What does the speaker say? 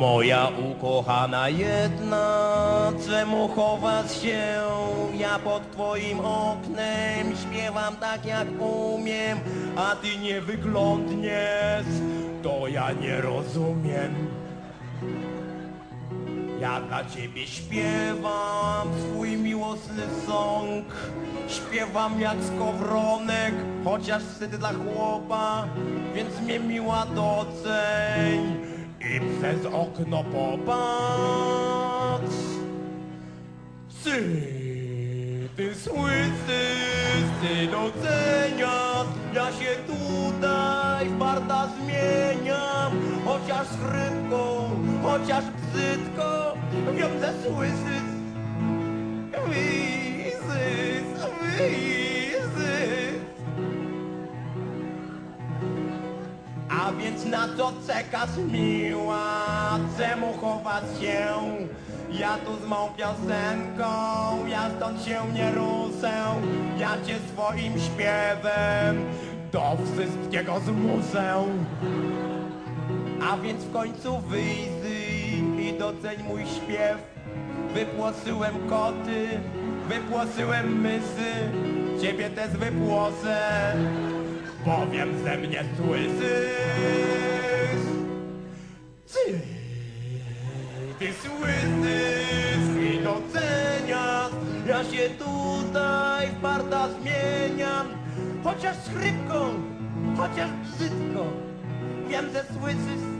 Moja ukochana jedna, czemu chować się? Ja pod twoim oknem śpiewam tak jak umiem, a ty nie wyglądniesz, to ja nie rozumiem. Ja dla ciebie śpiewam swój miłosny song. Śpiewam jak skowronek, chociaż wtedy dla chłopa Więc mnie miła doceń i przez okno popatrz. Ty, ty słyszysz, ty doceniasz. Ja się tutaj w barda zmieniam Chociaż chrypką, chociaż brzydko Wiem, że słyszysz Wizysz, wizysz A więc na co czekasz miła? Czemu chowasz się? Ja tu z mą piosenką, ja stąd się nie ruszę Ja cię swoim śpiewem do wszystkiego zmuszę A więc w końcu wyjrzyj i doceń mój śpiew. Wypłoszyłem koty, wypłoszyłem mysy Ciebie też wypłosę, bo wiem, że mnie słyszysz. Ty, ty słyszysz i doceniasz. Ja się tutaj w barda zmieniam. Chociaż chrypką, chociaż brzydko damn the Swiss.